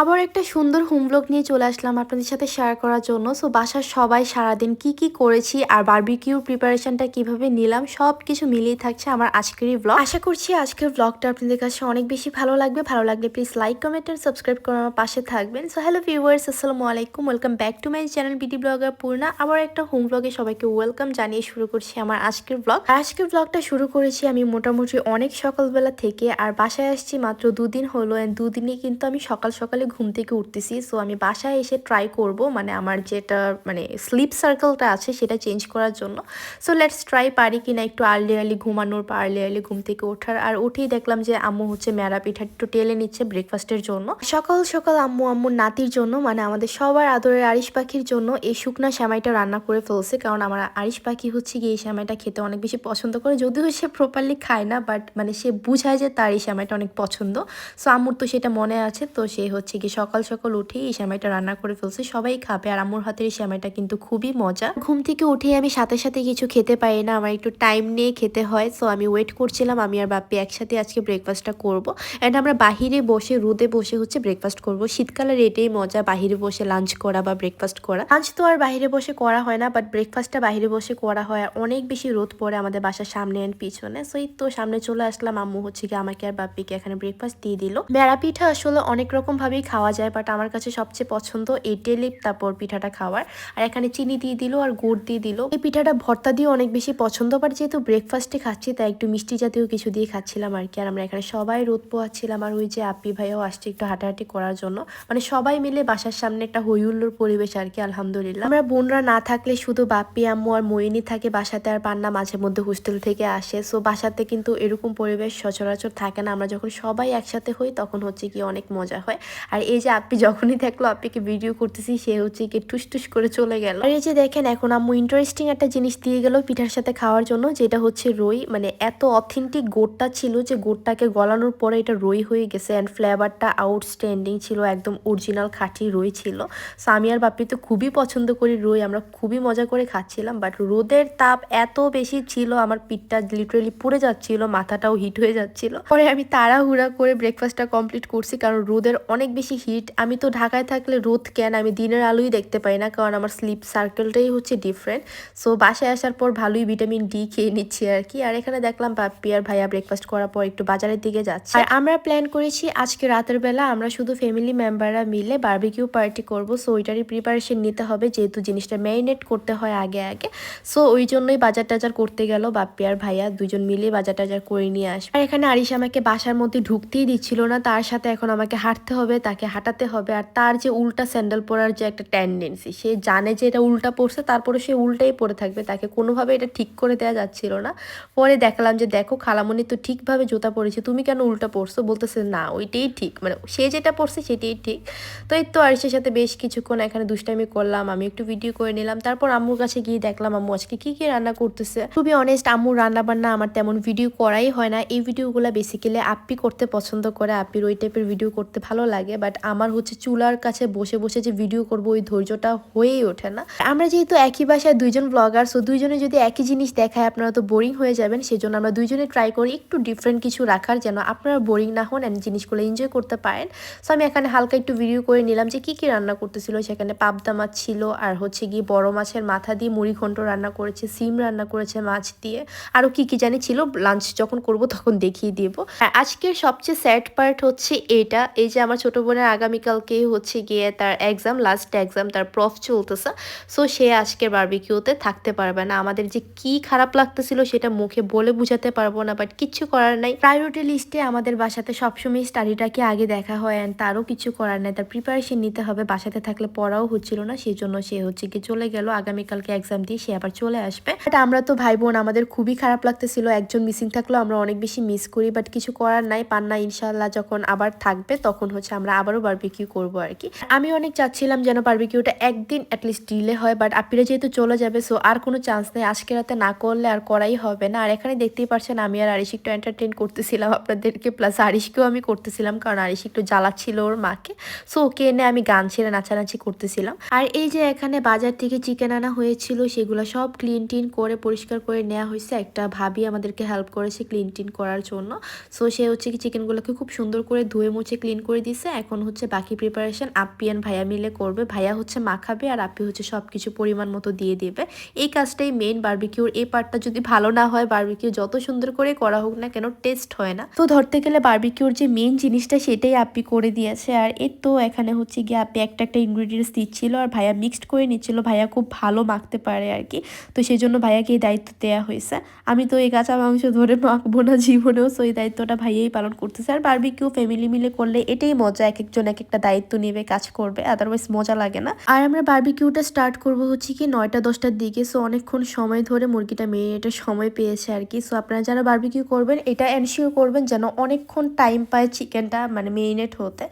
আবার একটা সুন্দর হোম ব্লগ নিয়ে চলে আসলাম আপনাদের সাথে শেয়ার করার জন্য। সো বাসার সবাই সারাদিন কি কি করেছি আর বারবিকিউ প্রিপারেশনটা কীভাবে নিলাম সব কিছু মিলিয়ে থাকছে আমার আজকের এই ব্লগ আশা করছি আজকের ব্লগটা আপনাদের কাছে অনেক বেশি ভালো লাগবে। ভালো লাগলে please like comment and subscribe করে আমার পাশে থাকবেন। সো হ্যালো ভিউয়ার্স আসসালামু আলাইকুম। Welcome back to my channel BD blogger Purna আবার একটা হোম ব্লগে সবাইকে ওয়েলকাম জানিয়ে শুরু করছি আমার আজকের ব্লগ আজকের ব্লগটা শুরু করেছি আমি মোটামুটি অনেক সকালবেলা থেকে। আর বাসায় আসছি মাত্র দুদিন হলো অ্যান্ড দুদিনই কিন্তু আমি সকাল সকালে ঘুম থেকে উঠতেছি। সো আমি বাসায় এসে ট্রাই করব মানে আমার যেটা মানে স্লিপ সার্কেলটা আছে সেটা চেঞ্জ করার জন্য। সো লেটস ট্রাই পারি কিনা একটু আর্লি আর্লি ঘুমানোর বা আর্লি আর্লি ঘুম থেকে ওঠার। আর উঠেই দেখলাম যে আম্মু হচ্ছে মেরা পিঠা একটু টেলে নিচ্ছে ব্রেকফাস্টের জন্য। সকাল সকাল আম্মু, আম্মুর নাতির জন্য মানে আমাদের সবার আদরের আরিশ পাখির জন্য এই শুকনা শ্যামাইটা রান্না করে ফেলছে। কারণ আমার আরিশ পাখি হচ্ছে গিয়ে এই শ্যামাইটা খেতে অনেক বেশি পছন্দ করে। যদিও সে প্রপারলি খায় না বাট মানে সে বুঝায় যে তার এই শ্যামাইটা অনেক পছন্দ। সো আম্মুর তো সেটা মনে আছে, তো সে হচ্ছে কি সকাল সকাল উঠেই এই শ্যামাইটা রান্না করে ফেলছে। সবাই খাবে আর আম্মুর হাতের এই শ্যামাইটা কিন্তু খুবই মজা। ঘুম থেকে উঠে আমি সাথে সাথে কিছু খেতে পারি না, আমার একটু টাইম নিয়ে খেতে হয়। সো আমি ওয়েট করছিলাম, আমি আর বাপ্পি একসাথে আজকে ব্রেকফাস্টটা করব। অ্যান্ড আমরা বাহিরে বসে, রোদে বসে হচ্ছে ব্রেকফাস্ট করব। শীতকালের এটাই মজা, বাহিরে বসে লাঞ্চ করা বা ব্রেকফাস্ট করা। লাঞ্চ তো আর বাইরে বসে করা হয় না বাট ব্রেকফাস্টটা বাইরে বসে করা হয় আর অনেক বেশি রোদ পড়ে আমাদের বাসার সামনে অ্যান্ড পিছনে। সো এই তো সামনে চলে আসলাম, আম্মু হচ্ছে কি আমাকে আর বাপ্পিকে এখানে ব্রেকফাস্ট দিয়ে দিল। মেরা পিঠা আসলে অনেক রকম ভাবেই খাওয়া যায় বাট আমার কাছে সবচেয়ে পছন্দ এই তারপর পিঠাটা খাওয়ার। আর এখানে চিনি দিয়ে দিল আর গুড় দিয়ে দিল। এই পিঠাটা ভর্তা দিয়ে অনেক বেশি পছন্দ বাট যেহেতু ব্রেকফাস্টে খাচ্ছি, তাই একটু মিষ্টি জাতীয় কিছু দিয়ে খাচ্ছিলাম আর কি। আর আমরা এখানে সবাই রোদ পোয়াচ্ছিলাম আর ওই যে আপি ভাইও আসছে একটু হাঁটাহাঁটি করার জন্য। মানে সবাই মিলে বাসার সামনে একটা হইহুল্লোর পরিবেশ আর কি, আলহামদুলিল্লাহ। আমরা বোনরা না থাকলে শুধু বাপ্পি আম্মু আর মইনি থাকে বাসাতে, আর পান্না মাঝে মধ্যে হোস্টেল থেকে আসে। সো বাসাতে কিন্তু এরকম পরিবেশ সচরাচর থাকে না। আমরা যখন সবাই একসাথে হই, তখন হচ্ছে কি অনেক মজা হয়। আর এই যে আপনি যখনই দেখল আপ্পিকে ভিডিও করতেছি, সে হচ্ছে কি টুস করে চলে গেল। আর এই যে দেখেন, এখন আম্মু ইন্টারেস্টিং একটা জিনিস দিয়ে গেল পিঠার সাথে খাওয়ার জন্য, যেটা হচ্ছে রই। মানে এত অথেন্টিক গোটটা ছিল যে গোটটাকে গলানোর পরে এটা রই হয়ে গেছে অ্যান্ড ফ্লেভারটা আউটস্ট্যান্ডিং ছিল, একদম অরিজিনাল খাঁটি রই ছিল। সো আমি আর বাপ্পি তো খুবই পছন্দ করি রই, আমরা খুবই মজা করে খাচ্ছিলাম বাট রোদের তাপ এত বেশি ছিল, আমার পিঠটা লিটারেলি পুড়ে যাচ্ছিল, মাথাটাও হিট হয়ে যাচ্ছিল। পরে আমি তাড়াহুড়া করে ব্রেকফাস্টটা কমপ্লিট করছি, কারণ রোদের অনেক বেশি হিট আমি তো ঢাকায় থাকলে রোদ কেন? আমি দিনের আলোই দেখতে পাই না, কারণ আমার স্লিপ সার্কেলটাই হচ্ছে ডিফারেন্ট সো বাসায় আসার পর ভালোই ভিটামিন ডি খেয়ে নিচ্ছি আর কি। আর এখানে দেখলাম বাপ্পি আর ভাইয়া ব্রেকফাস্ট করার পর একটু বাজারের দিকে যাচ্ছে। আর আমরা প্ল্যান করেছি আজকে রাতের বেলা আমরা শুধু ফ্যামিলি মেম্বাররা মিলে বার্বিকিউ পার্টি করব। সো ওইটারই প্রিপারেশন নিতে হবে, যেহেতু জিনিসটা ম্যারিনেট করতে হয় আগে আগে। সো ওই জন্যই বাজার টাজার করতে গেল বাপ্পি আর ভাইয়া। দুজন মিলে বাজার টাজার করে নিয়ে আসবে। আর এখানে আরিশ আমাকে বাসার মধ্যে ঢুকতেই দিচ্ছিল না, তার সাথে এখন আমাকে হাঁটতে হবে তাকে হাঁটাতে হবে আর তার যে উল্টা স্যান্ডেল পরার যে একটা টেন্ডেন্সি সে জানে যে এটা উল্টা পড়ছে তারপরে সে উল্টাই পরে থাকবে। তাকে কোনোভাবে এটা ঠিক করে দেওয়া যাচ্ছিল না। পরে দেখালাম যে, দেখো খালামণি তো ঠিকভাবে জুতা পরেছে, তুমি কেন উল্টা পড়ছো বলতেছে, না, ওইটাই ঠিক। মানে সে যেটা পড়ছে সেটাই ঠিক। তো এই তো আরিসের সাথে বেশ কিছুক্ষণ এখানে দুষ্টামি করলাম, আমি একটু ভিডিও করে নিলাম। তারপর আম্মুর কাছে গিয়ে দেখলাম, আম্মু, আজকে কি কি রান্না করতেছে? খুবই অনেস্ট আম্মুর রান্না বান্না আমার তেমন ভিডিও করাই হয় না। এই ভিডিওগুলো বেসিক্যালি আপ্পি করতে পছন্দ করে। আপ্পির ওই টাইপের ভিডিও করতে ভালো লাগে। বাট আমার হচ্ছে চুলার কাছে বসে বসে যে ভিডিও করব, ওই ধৈর্যটা হয়েই ওঠে না। আমরা যেহেতু একই বাসায় দুইজন ব্লগার সো দুইজনে যদি একই জিনিস দেখায়, আপনারা তো বোরিং হয়ে যাবেন। সেজন্য আমরা দুইজনে ট্রাই করি একটু ডিফারেন্ট কিছু রাখার, যেন আপনারা বোরিং না হন অ্যান্ড জিনিসগুলো এনজয় করতে পারেন। সো আমি এখানে হালকা একটু ভিডিও করে নিলাম যে কি কি রান্না করতেছিল। সেখানে পাবদা মাছ ছিল, আর হচ্ছে গিয়ে বড় মাছের মাথা দিয়ে মুড়ি ঘন্ট রান্না করেছে, সিম রান্না করেছে মাছ দিয়ে। আরও কি কি জানি ছিল লাঞ্চ যখন করব তখন দেখিয়ে দিব। আজকের সবচেয়ে স্যাড পার্ট হচ্ছে এটা, এই যে আমার ছোট বোনের আগামীকালকে হচ্ছে গিয়ে তার এক্সাম লাস্ট এক্সাম তার প্রফ চলতেছে। সো সে আজকের বারবিকিউতে থাকতে পারবে না। আমাদের যে কি খারাপ লাগতেছিল সেটা মুখে বলে বুঝাতে পারব না বাট কিচ্ছু করার নাই। প্রায়োরিটি লিস্টে আমাদের বাসাতে সবসময় স্টাডিটাকে আগে দেখা হয় অ্যান্ড তারও কিছু করার নাই। তার প্রিপারেশন নিতে হবে। বাসাতে থাকলে পড়াও হচ্ছিল না সেই জন্য সে হচ্ছে কি চলে গেল। আগামীকালকে এক্সাম দিয়ে সে আবার চলে আসবে। বাট আমরা তো ভাই বোন আমাদের খুবই খারাপ লাগতেছিল। একজন মিসিং থাকলেও আমরা অনেক বেশি মিস করি বাট কিছু করার নাই। পান্না ইনশাল্লাহ যখন আবার থাকবে, তখন হচ্ছে আমরা আবারও বারবিকিউ করব আর কি আমি অনেক চাচ্ছিলাম যেন বারবিকিউটা একদিন অ্যাটলিস্ট ডিলে হয় বাট আপিরা যেহেতু চলে যাবে সো আর কোনো চান্স নেই। আজকে রাতে না করলে আর করাই হবে না। আর এখানে দেখতেই পারছেন, আমি আর আরিশ একটু এন্টারটেন করতেছিলাম আপনাদেরকে প্লাস আরিশকেও আমি করতেছিলাম, কারণ আরিশ একটু জ্বালাচ্ছিল ওর মাকে। সো ওকে এনে আমি গান ছেড়ে নাচানাচি করতেছিলাম। আর এই যে এখানে বাজার থেকে চিকেন আনা হয়েছিল, সেগুলো সব ক্লিন টিন করে, পরিষ্কার করে নেওয়া হয়েছে। একটা ভাবি আমাদেরকে হেল্প করেছে ক্লিন টিন করার জন্য। সো সে হচ্ছে কি চিকেনগুলোকে খুব সুন্দর করে ধুয়ে মুছে ক্লিন করে দিছে এখন এখন হচ্ছে বাকি প্রিপারেশন আপ্পি অ্যান্ড ভাইয়া মিলে করবে। ভাইয়া হচ্ছে মাখাবে আর আপ্পি হচ্ছে সব কিছু পরিমাণ মতো দিয়ে দেবে। এই কাজটাই মেন বার্বিকিউর এই পার্টটা যদি ভালো না হয় বার্বিকিউ যত সুন্দর করে করা হোক না কেন টেস্ট হয় না। তো ধরতে গেলে বার্বিকিউর যে মেন জিনিসটা সেটাই আপ্পি করে দিয়েছে। আর এর তো এখানে হচ্ছে গিয়ে আপ্পি একটা একটা ইনগ্রিডিয়েন্টস দিচ্ছিল আর ভাইয়া মিক্সড করে নিচ্ছিল। ভাইয়া খুব ভালো মাখতে পারে আর কি। তো সেই জন্য ভাইয়াকে এই দায়িত্ব দেওয়া হয়েছে। আমি তো এই কাঁচা মাংস ধরে মাখবো না, জীবনেও। সো এই দায়িত্বটা ভাইয়াই পালন করতেছে। আর বার্বিকিউ ফ্যামিলি মিলে করলে এটাই মজা এক একজন এক একটা দায়িত্ব নেবে, কাজ করবে আদারওয়াইজ মজা লাগে না। আর আমরা বার্বিকিউটা স্টার্ট করব হচ্ছে কি নয়টা, দশটার দিকে সো অনেকক্ষণ সময় ধরে মুরগিটা মেরিনেটের সময় পেয়েছে আর কি। সো আপনারা যারা বার্বিকিউ করবেন, এটা এনশিওর করবেন যেন অনেকক্ষণ টাইম পায় চিকেনটা মানে মেরিনেট হতে।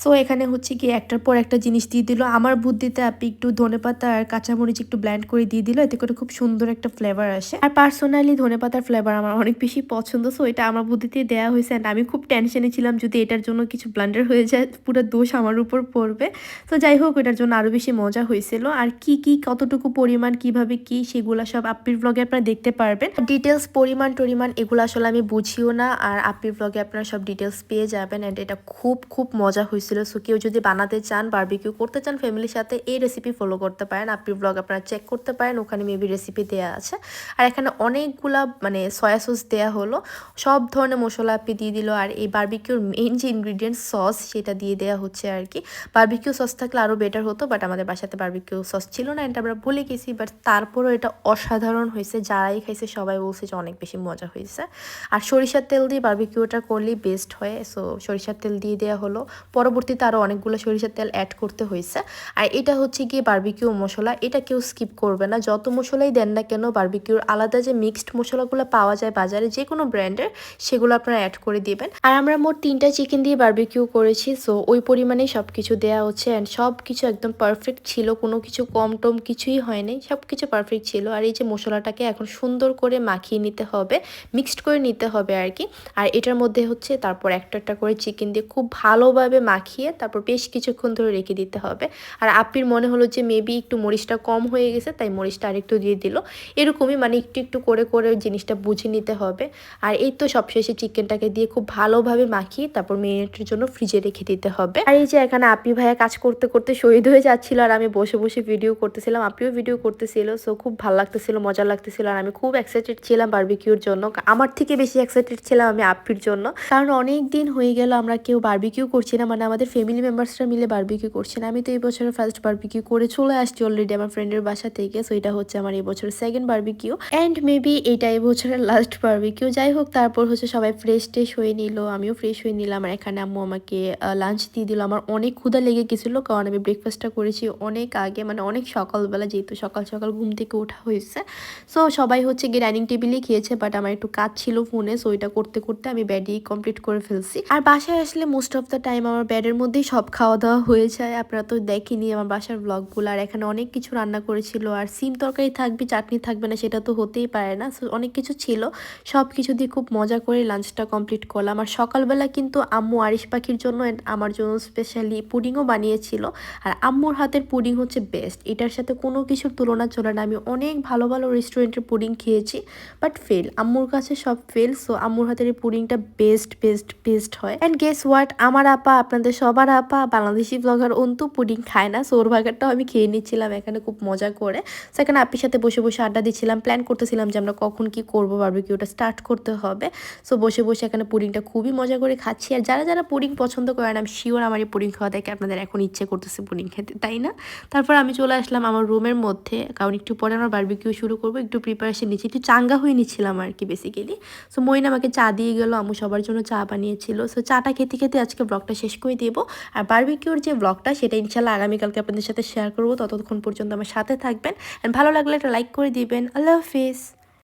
সো এখানে হচ্ছে কি একটার পর একটা জিনিস দিয়ে দিল। আমার বুদ্ধিতে আপনি একটু ধনেপাতা আর কাঁচামরিচ একটু ব্ল্যান্ড করে দিয়ে দিল, এতে করে খুব সুন্দর একটা ফ্লেভার আসে। আর পার্সোনালি ধনেপাতার ফ্লেভার আমার অনেক বেশি পছন্দ সো এটা আমার বুদ্ধিতে দেওয়া হয়েছে। অ্যান্ড আমি খুব টেনশনে ছিলাম যদি এটার জন্য কিছু ব্লান্ডার হয়ে যায়। পুরো দোষ আমার উপর পড়বে। তো যাই হোক, এটার জন্য আরও বেশি মজা হয়েছিল। আর কি কি, কতটুকু পরিমাণ, কীভাবে কি, সেগুলো সব আপ্পির ব্লগে আপনারা দেখতে পারবেন। ডিটেলস পরিমাণ, টরিমাণ, এগুলো আসলে আমি বুঝিও না। আর আপ্পির ব্লগে আপনারা সব ডিটেলস পেয়ে যাবেন। অ্যান্ড এটা খুব খুব মজা হয়েছিল। সো কেউ যদি বানাতে চান বারবিকিউ করতে চান ফ্যামিলির সাথে এই রেসিপি ফলো করতে পারেন। আপ্পির ব্লগ আপনারা চেক করতে পারেন। ওখানে মেবি রেসিপি দেওয়া আছে। আর এখানে অনেকগুলা মানে সয়া সস দেওয়া হলো। সব ধরনের মশলা আপনি দিয়ে দিল। আর এই বারবিকিউর মেইন যে ইনগ্রিডিয়েন্ট সস সেটা দিয়ে দেওয়া হচ্ছে আর কি বার্বিকিউ সস থাকলে আরও বেটার হতো বাট আমাদের বাসাতে বার্বিকিউ সস ছিল না, এটা আমরা ভুলে গেছি বাট তারপরও এটা অসাধারণ হয়েছে। যারাই খাইছে সবাই বলছে যে অনেক বেশি মজা হয়েছে। আর সরিষার তেল দিয়ে বার্বিকিউটা করলেই বেস্ট হয় সো সরিষার তেল দিয়ে দেওয়া হলো। পরবর্তীতে আরও অনেকগুলো সরিষার তেল অ্যাড করতে হয়েছে। আর এটা হচ্ছে গিয়ে বারবিকিউ মশলা, এটা কেউ স্কিপ করবে না। যত মশলাই দেন না কেন বার্বিকিউর আলাদা যে মিক্সড মশলাগুলো পাওয়া যায় বাজারে যে কোনো ব্র্যান্ডের সেগুলো আপনারা অ্যাড করে দিবেন। আর আমরা মোট তিনটা চিকেন দিয়ে বার্বিকিউ করেছি সো ওই পরিমাণেই সব কিছু দেওয়া হচ্ছে অ্যান্ড সব কিছু একদম পারফেক্ট ছিল। কোনো কিছু কম টম কিছুই হয়নি। সব কিছু পারফেক্ট ছিল। আর এই যে মশলাটাকে এখন সুন্দর করে মাখিয়ে নিতে হবে মিক্সড করে নিতে হবে আর কি। আর এটার মধ্যে হচ্ছে তারপর একটা একটা করে চিকেন দিয়ে খুব ভালোভাবে মাখিয়ে তারপর বেশ কিছুক্ষণ ধরে রেখে দিতে হবে। আর আপির মনে হলো যে মেবি একটু মরিচটা কম হয়ে গেছে, তাই মরিচটা আরেকটু দিয়ে দিল। এরকমই মানে একটু একটু করে করে জিনিসটা বুঝে নিতে হবে। আর এই তো সবশেষে চিকেনটাকে দিয়ে খুব ভালোভাবে মাখিয়ে তারপর মিনিটের জন্য ফ্রিজে রেখে দিতে হবে। আর এই যে এখানে আপি ভাইয়া কাজ করতে করতে শহীদ হয়ে যাচ্ছিল আর আমি বসে বসে ভিডিও করতেছিলাম। আপিও ভিডিও করতেছিল সো খুব ভালো লাগতেছিল, মজা লাগতেছিল আর আমি খুব এক্সাইটেড ছিলাম বার্বিকিউর জন্য। আমার থেকে বেশি এক্সাইটেড ছিলাম আমি আপির জন্য। কারণ অনেক দিন হয়ে গেল, আমরা কেউ বার্বিকিউ করছি না মানে আমাদের ফ্যামিলি মেম্বার্সরা মিলে বার্বিকিউ করছি না। আমি তো এই বছরের ফার্স্ট বার্বিকিউ করে চলে আসছি অলরেডি আমার ফ্রেন্ডের বাসা থেকে সো এটা হচ্ছে আমার এই বছরের সেকেন্ড বার্বিকিউ অ্যান্ড মেবি এটা এই বছরের লাস্ট বার্বিকিউ যাই হোক, তারপর হচ্ছে সবাই ফ্রেশ ট্রেশ হয়ে নিল, আমিও ফ্রেশ হয়ে নিলাম। আর এখানে আম্মু আমাকে লাঞ্চ দিয়ে দিল। আমার অনেক ক্ষুধা লেগে গেছিল, কারণ আমি ব্রেকফাস্টটা করেছি অনেক আগে মানে অনেক সকালবেলা যেহেতু সকাল সকাল ঘুম থেকে ওঠা হয়েছে। সো সবাই হচ্ছে গিয়ে ডাইনিং টেবিলেই খেয়েছে বাট আমার একটু কাজ ছিল ফোনে সো এটা করতে করতে আমি ব্যাডই কমপ্লিট করে ফেলছি। আর বাসায় আসলে মোস্ট অফ দ্য টাইম আমার ব্যাডের মধ্যেই সব খাওয়া দাওয়া হয়ে যায়। আপনারা তো দেখেনি আমার বাসার ব্লগগুলো আর এখানে অনেক কিছু রান্না করেছিল, আর সিম তরকারি থাকবে, চাটনি থাকবে না, সেটা তো হতেই পারে না। সো অনেক কিছু ছিল। সব কিছু দিয়ে খুব মজা করে লাঞ্চটা কমপ্লিট করলাম। আর সকালবেলা কিন্তু আম্মু আরিশ পাখির জন্য আমার জন্য স্পেশালি পুডিংও বানিয়েছিল। আর আম্মুর হাতের পুডিং হচ্ছে বেস্ট এটার সাথে কোনো কিছুর তুলনা চলে না। আমি অনেক ভালো ভালো রেস্টুরেন্টের পুডিং খেয়েছি বাট ফেল আম্মুর কাছে সব ফেল সো আম্মুর হাতের এই পুডিংটা বেস্ট বেস্ট বেস্ট হয়। অ্যান্ড গেস হোয়াট আমার আপা, আপনাদের সবার আপা, বাংলাদেশি ব্লগার অন্তু পুডিং খায় না সোর ভাগারটাও আমি খেয়ে নিচ্ছিলাম এখানে খুব মজা করে। সেখানে আপির সাথে বসে বসে আড্ডা দিচ্ছিলাম প্ল্যান করতেছিলাম যে আমরা কখন কি করব বারবিকিউটা স্টার্ট করতে হবে। সো বসে বসে এখানে পুডিংটা খুবই মজা করে খাচ্ছি। আর যারা যারা পুডিং পছন্দ করেন শিওর আমার এই পুডিং খাওয়া দেখে আপনাদের এখন ইচ্ছে করতেছে পুডিং খেতে, তাই না? তারপর আমি চলে আসলাম আমার রুমের মধ্যে, কারণ একটু পরে আমার বারবিকিউ শুরু করব, একটু প্রিপারেশন নিচ্ছি, একটু চাঙ্গা হয়ে নিচ্ছিলাম আর কি বেসিক্যালি সো মইন আমাকে চা দিয়ে গেল আমু সবার জন্য চা বানিয়েছিল। সো চাটা খেতে খেতে আজকে ব্লগটা শেষ করে দেবো। আর বারবিকিউর যে ব্লগটা সেটা ইনশাল্লাহ আগামীকালকে আপনাদের সাথে শেয়ার করব। ততক্ষণ পর্যন্ত আমার সাথে থাকবেন। অ্যান্ড ভালো লাগলে একটা লাইক করে দিবেন। আল্লাহ হাফিজ।